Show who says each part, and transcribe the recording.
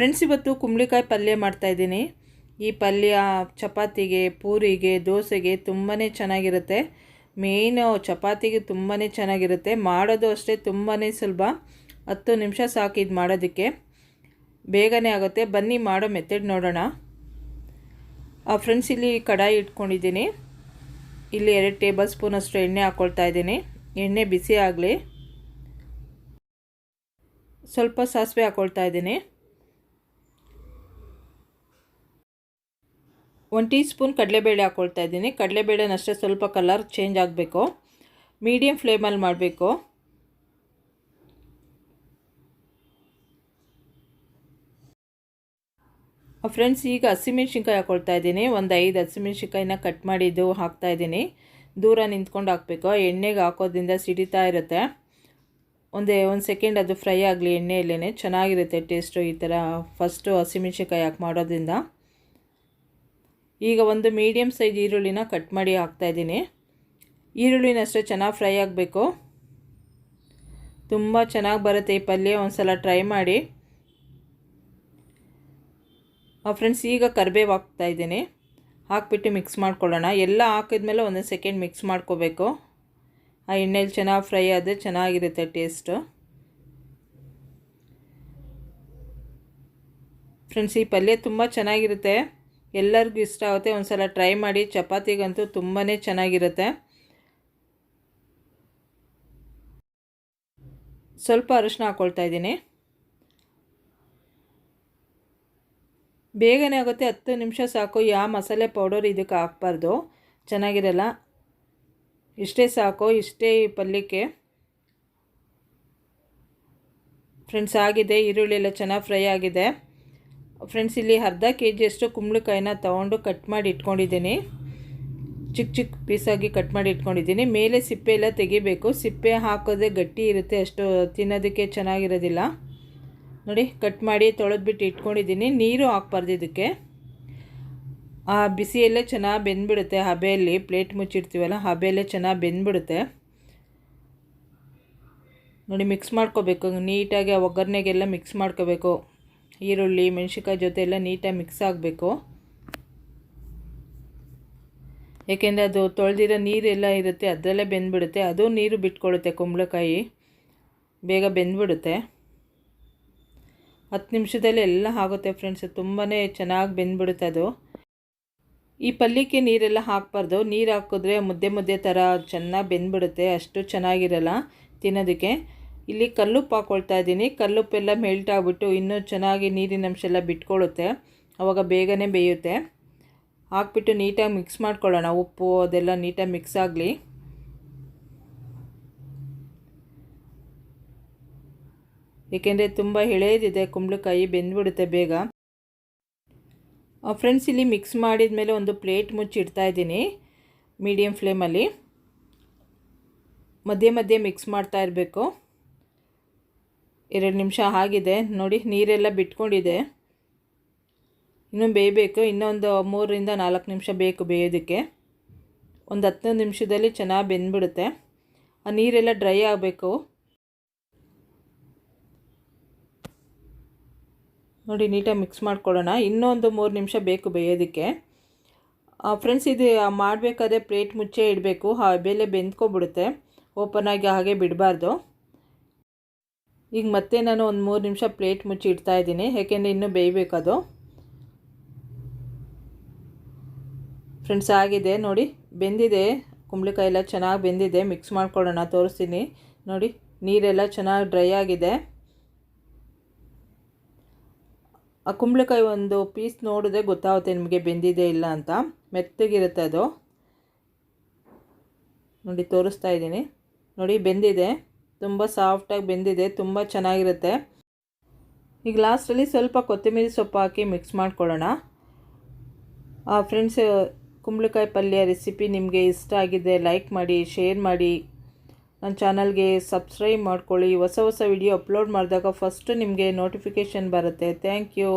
Speaker 1: Friends, ಇವತ್ತು ಕುಂಬಳಿಕಾಯಿ ಪಲ್ಯ ಮಾಡ್ತಾಯಿದ್ದೀನಿ ಈ ಪಲ್ಯ ಚಪಾತಿಗೆ, ಪೂರಿಗೆ, ದೋಸೆಗೆ ತುಂಬಾ ಚೆನ್ನಾಗಿರುತ್ತೆ. ಮೇಯ್ನು ಚಪಾತಿಗೆ ತುಂಬಾ ಚೆನ್ನಾಗಿರುತ್ತೆ. ಮಾಡೋದು ಅಷ್ಟೇ ತುಂಬಾ ಸುಲಭ. ಹತ್ತು ನಿಮಿಷ ಸಾಕು ಇದು ಮಾಡೋದಕ್ಕೆ. ಬೇಗನೆ ಆಗುತ್ತೆ. ಬನ್ನಿ, ಮಾಡೋ ಮೆಥಡ್ ನೋಡೋಣ. ಫ್ರೆಂಡ್ಸ್, ಇಲ್ಲಿ ಕಡಾಯಿ ಇಟ್ಕೊಂಡಿದ್ದೀನಿ. ಇಲ್ಲಿ ಎರಡು ಟೇಬಲ್ ಸ್ಪೂನಷ್ಟು ಎಣ್ಣೆ ಹಾಕ್ಕೊಳ್ತಾ ಇದ್ದೀನಿ. ಎಣ್ಣೆ ಬಿಸಿ ಆಗಲಿ. ಸ್ವಲ್ಪ ಸಾಸಿವೆ ಹಾಕ್ಕೊಳ್ತಾ ಇದ್ದೀನಿ. ಒಂದು ಟೀ ಸ್ಪೂನ್ ಕಡಲೆಬೇಳೆ ಹಾಕ್ಕೊಳ್ತಾ ಇದ್ದೀನಿ. ಕಡಲೆಬೇಳೆನಷ್ಟೇ ಸ್ವಲ್ಪ ಕಲರ್ ಚೇಂಜ್ ಆಗಬೇಕು. ಮೀಡಿಯಮ್ ಫ್ಲೇಮಲ್ಲಿ ಮಾಡಬೇಕು. ಫ್ರೆಂಡ್ಸ್ ಈಗ ಹಸಿಮೆಣ್ಸಿನ್ಕಾಯಿ ಹಾಕ್ಕೊಳ್ತಾ ಇದ್ದೀನಿ. ಒಂದು ಐದು ಹಸಿಮೆಣ್ಸಿನ್ಕಾಯಿನ ಕಟ್ ಮಾಡಿದ್ದು ಹಾಕ್ತಾ ಇದ್ದೀನಿ. ದೂರ ನಿಂತ್ಕೊಂಡು ಹಾಕಬೇಕು. ಎಣ್ಣೆಗೆ ಹಾಕೋದ್ರಿಂದ ಸಿಡಿತಾ ಇರುತ್ತೆ. ಒಂದೇ, ಒಂದು ಸೆಕೆಂಡ್ ಅದು ಫ್ರೈ ಆಗಲಿ ಎಣ್ಣೆಯಲ್ಲೇ ಚೆನ್ನಾಗಿರುತ್ತೆ ಟೇಸ್ಟು ಈ ಥರ ಫಸ್ಟು ಹಸಿಮೆಣ್ಸಿನ್ಕಾಯಿ ಹಾಕಿ ಮಾಡೋದ್ರಿಂದ. ಈಗ ಒಂದು ಮೀಡಿಯಮ್ ಸೈಜ್ ಈರುಳ್ಳಿನ ಕಟ್ ಮಾಡಿ ಹಾಕ್ತಾಯಿದ್ದೀನಿ ಈರುಳ್ಳಿನಷ್ಟೇ ಚೆನ್ನಾಗಿ ಫ್ರೈ ಆಗಬೇಕು. ತುಂಬ ಚೆನ್ನಾಗಿ ಬರುತ್ತೆ ಈ ಪಲ್ಯ ಒಂದು ಸಲ ಟ್ರೈ ಮಾಡಿ ಫ್ರೆಂಡ್ಸ್ ಈಗ ಕರಿಬೇವು ಹಾಕ್ತಾಯಿದ್ದೀನಿ ಹಾಕ್ಬಿಟ್ಟು ಮಿಕ್ಸ್ ಮಾಡ್ಕೊಳ್ಳೋಣ. ಎಲ್ಲ ಹಾಕಿದ್ಮೇಲೆ ಒಂದೊಂದು ಸೆಕೆಂಡ್ ಮಿಕ್ಸ್ ಮಾಡ್ಕೋಬೇಕು. ಆ ಎಣ್ಣೆಲಿ ಚೆನ್ನಾಗಿ ಫ್ರೈ ಆದರೆ ಚೆನ್ನಾಗಿರುತ್ತೆ ಟೇಸ್ಟು ಫ್ರೆಂಡ್ಸ್ ಈ ಪಲ್ಯ ತುಂಬ ಚೆನ್ನಾಗಿರುತ್ತೆ. ಎಲ್ಲರಿಗೂ ಇಷ್ಟ ಆಗುತ್ತೆ. ಒಂದು ಸಲ ಟ್ರೈ ಮಾಡಿ. ಚಪಾತಿಗಂತೂ ತುಂಬಾ ಚೆನ್ನಾಗಿರುತ್ತೆ. ಸ್ವಲ್ಪ ಅರಿಶಿನ ಹಾಕ್ಕೊಳ್ತಾ ಇದ್ದೀನಿ. ಬೇಗನೆ ಆಗುತ್ತೆ. ಹತ್ತು ನಿಮಿಷ ಸಾಕು. ಯಾವ ಮಸಾಲೆ ಪೌಡರ್ ಇದಕ್ಕೆ ಹಾಕ್ಬಾರ್ದು. ಚೆನ್ನಾಗಿರಲ್ಲ. ಇಷ್ಟೇ ಸಾಕು. ಇಷ್ಟೇ ಪಲ್ಯಕ್ಕೆ. ಫ್ರೆಂಡ್ಸ್, ಆಗಿದೆ. ಈರುಳ್ಳಿ ಎಲ್ಲ ಚೆನ್ನಾಗಿ ಫ್ರೈ ಆಗಿದೆ. ಫ್ರೆಂಡ್ಸ್ ಇಲ್ಲಿ ಅರ್ಧ ಕೆ ಜಿಯಷ್ಟು ಕುಂಬಳಕಾಯಿನ ತೊಗೊಂಡು ಕಟ್ ಮಾಡಿ ಇಟ್ಕೊಂಡಿದ್ದೀನಿ. ಚಿಕ್ಕ ಚಿಕ್ಕ ಪೀಸಾಗಿ ಕಟ್ ಮಾಡಿ ಇಟ್ಕೊಂಡಿದ್ದೀನಿ. ಮೇಲೆ ಸಿಪ್ಪೆ ಎಲ್ಲ ತೆಗಿಬೇಕು. ಸಿಪ್ಪೆ ಹಾಕೋದೇ ಗಟ್ಟಿ ಇರುತ್ತೆ. ಅಷ್ಟು ತಿನ್ನೋದಕ್ಕೆ ಚೆನ್ನಾಗಿರೋದಿಲ್ಲ. ನೋಡಿ ಕಟ್ ಮಾಡಿ ತೊಳೆದ್ಬಿಟ್ಟು ಇಟ್ಕೊಂಡಿದ್ದೀನಿ. ನೀರು ಹಾಕ್ಬಾರ್ದು ಇದಕ್ಕೆ. ಆ ಬಿಸಿಯಲ್ಲೇ ಚೆನ್ನಾಗಿ ಬೆಂದ್ಬಿಡುತ್ತೆ. ಹಬೆಯಲ್ಲಿ ಪ್ಲೇಟ್ ಮುಚ್ಚಿರ್ತೀವಲ್ಲ ಹಬೆಯಲ್ಲೇ ಚೆನ್ನಾಗಿ ಬೆಂದ್ಬಿಡುತ್ತೆ. ನೋಡಿ ಮಿಕ್ಸ್ ಮಾಡ್ಕೋಬೇಕು. ನೀಟಾಗಿ ಒಗ್ಗರಣೆಗೆಲ್ಲ ಮಿಕ್ಸ್ ಮಾಡ್ಕೋಬೇಕು. ಈರುಳ್ಳಿ, ಮೆಣಸಿನ್ಕಾಯಿ ಜೊತೆ ಎಲ್ಲ ನೀಟಾಗಿ ಮಿಕ್ಸ್ ಆಗಬೇಕು. ಏಕೆಂದರೆ ಅದು ತೊಳೆದಿರೋ ನೀರೆಲ್ಲ ಇರುತ್ತೆ, ಅದರಲ್ಲೇ ಬೆಂದ್ಬಿಡುತ್ತೆ. ಅದು ನೀರು ಬಿಟ್ಕೊಳ್ಳುತ್ತೆ ಕುಂಬಳಕಾಯಿ. ಬೇಗ ಬೆಂದ್ಬಿಡುತ್ತೆ. ಹತ್ತು ನಿಮಿಷದಲ್ಲಿ ಎಲ್ಲ ಆಗುತ್ತೆ ಫ್ರೆಂಡ್ಸ್ ತುಂಬಾ ಚೆನ್ನಾಗಿ ಬೆಂದ್ಬಿಡುತ್ತೆ ಅದು. ಈ ಪಲ್ಯಕ್ಕೆ ನೀರೆಲ್ಲ ಹಾಕಬಾರ್ದು. ನೀರು ಹಾಕಿದ್ರೆ ಮುದ್ದೆ ಮುದ್ದೆ ಥರ ಚೆನ್ನಾಗಿ ಬೆಂದ್ಬಿಡುತ್ತೆ. ಅಷ್ಟು ಚೆನ್ನಾಗಿರಲ್ಲ ತಿನ್ನೋದಕ್ಕೆ. ಇಲ್ಲಿ ಕಲ್ಲುಪ್ಪು ಹಾಕ್ಕೊಳ್ತಾ ಇದ್ದೀನಿ. ಕಲ್ಲುಪ್ಪೆಲ್ಲ ಮೆಲ್ಟ್ ಆಗಿಬಿಟ್ಟು ಇನ್ನೂ ಚೆನ್ನಾಗಿ ನೀರಿನ ಅಂಶ ಎಲ್ಲ ಬಿಟ್ಕೊಳ್ಳುತ್ತೆ ಆವಾಗ ಬೇಗನೆ ಬೇಯುತ್ತೆ. ಹಾಕ್ಬಿಟ್ಟು ನೀಟಾಗಿ ಮಿಕ್ಸ್ ಮಾಡ್ಕೊಳ್ಳೋಣ. ಉಪ್ಪು ಅದೆಲ್ಲ ನೀಟಾಗಿ ಮಿಕ್ಸ್ ಆಗಲಿ. ಏಕೆಂದರೆ ತುಂಬ ಎಳೆಯದಿದೆ ಕುಂಬಳಕಾಯಿ ಬೆಂದ್ಬಿಡುತ್ತೆ ಬೇಗ. ಫ್ರೆಂಡ್ಸ್ ಇಲ್ಲಿ ಮಿಕ್ಸ್ ಮಾಡಿದ ಮೇಲೆ ಒಂದು ಪ್ಲೇಟ್ ಮುಚ್ಚಿಡ್ತಾ ಇದ್ದೀನಿ. ಮೀಡಿಯಮ್ ಫ್ಲೇಮಲ್ಲಿ ಮಧ್ಯೆ ಮಧ್ಯೆ ಮಿಕ್ಸ್ ಮಾಡ್ತಾ ಇರಬೇಕು. ಎರಡು ನಿಮಿಷ ಆಗಿದೆ. ನೋಡಿ, ನೀರೆಲ್ಲ ಬಿಟ್ಕೊಂಡಿದೆ. ಇನ್ನೂ ಬೇಯಬೇಕು. ಇನ್ನೊಂದು ಮೂರರಿಂದ ನಾಲ್ಕು ನಿಮಿಷ ಬೇಕು ಬೇಯೋದಕ್ಕೆ. ಒಂದು ಹತ್ತು ನಿಮಿಷದಲ್ಲಿ ಚೆನ್ನಾಗಿ ಬೆಂದ್ಬಿಡುತ್ತೆ. ಆ ನೀರೆಲ್ಲ ಡ್ರೈ ಆಗಬೇಕು. ನೋಡಿ, ನೀಟಾಗಿ ಮಿಕ್ಸ್ ಮಾಡ್ಕೊಳ್ಳೋಣ. ಇನ್ನೊಂದು ಮೂರು ನಿಮಿಷ ಬೇಕು ಬೇಯೋದಕ್ಕೆ. ಫ್ರೆಂಡ್ಸ್, ಇದು ಮಾಡಬೇಕಾದ್ರೆ ಪ್ಲೇಟ್ ಮುಚ್ಚೆ ಇಡಬೇಕು. ಬೆಲೆ ಬೆಂದ್ಕೊಬಿಡುತ್ತೆ. ಓಪನ್ ಆಗಿ ಹಾಗೆ ಬಿಡಬಾರ್ದು. ಈಗ ಮತ್ತೆ ನಾನು ಒಂದು ಮೂರು ನಿಮಿಷ ಪ್ಲೇಟ್ ಮುಚ್ಚಿ ಇಡ್ತಾ ಇದ್ದೀನಿ. ಯಾಕೆಂದರೆ ಇನ್ನೂ ಬೇಯಬೇಕದು ಫ್ರೆಂಡ್ಸ್ ಆಗಿದೆ. ನೋಡಿ, ಬೆಂದಿದೆ. ಕುಂಬಳಕಾಯಿ ಎಲ್ಲ ಚೆನ್ನಾಗಿ ಬೆಂದಿದೆ. ಮಿಕ್ಸ್ ಮಾಡ್ಕೊಳ್ಳೋಣ, ತೋರಿಸ್ತೀನಿ. ನೋಡಿ, ನೀರೆಲ್ಲ ಚೆನ್ನಾಗಿ ಡ್ರೈ ಆಗಿದೆ. ಆ ಕುಂಬಳಕಾಯಿ ಒಂದು ಪೀಸ್ ನೋಡಿದ್ರೆ ಗೊತ್ತಾಗುತ್ತೆ ನಿಮಗೆ ಬೆಂದಿದೆ ಇಲ್ಲ ಅಂತ. ಮೆತ್ತಗಿರುತ್ತೆ ಅದು. ನೋಡಿ, ತೋರಿಸ್ತಾ ಇದ್ದೀನಿ. ನೋಡಿ, ಬೆಂದಿದೆ. ತುಂಬ ಸಾಫ್ಟಾಗಿ ಬೆಂದಿದೆ, ತುಂಬ ಚೆನ್ನಾಗಿರುತ್ತೆ. ಈಗ ಲಾಸ್ಟಲ್ಲಿ ಸ್ವಲ್ಪ ಕೊತ್ತಂಬರಿ ಸೊಪ್ಪು ಹಾಕಿ ಮಿಕ್ಸ್ ಮಾಡ್ಕೊಳ್ಳೋಣ. ಫ್ರೆಂಡ್ಸ್ ಕುಂಬಳಕಾಯಿ ಪಲ್ಯ ರೆಸಿಪಿ ನಿಮಗೆ ಇಷ್ಟ ಆಗಿದೆ ಲೈಕ್ ಮಾಡಿ ಶೇರ್ ಮಾಡಿ. ನನ್ನ ಚಾನಲ್ಗೆ ಸಬ್ಸ್ಕ್ರೈಬ್ ಮಾಡ್ಕೊಳ್ಳಿ. ಹೊಸ ಹೊಸ ವಿಡಿಯೋ ಅಪ್ಲೋಡ್ ಮಾಡಿದಾಗ ಫಸ್ಟು ನಿಮಗೆ ನೋಟಿಫಿಕೇಷನ್ ಬರುತ್ತೆ. Thank you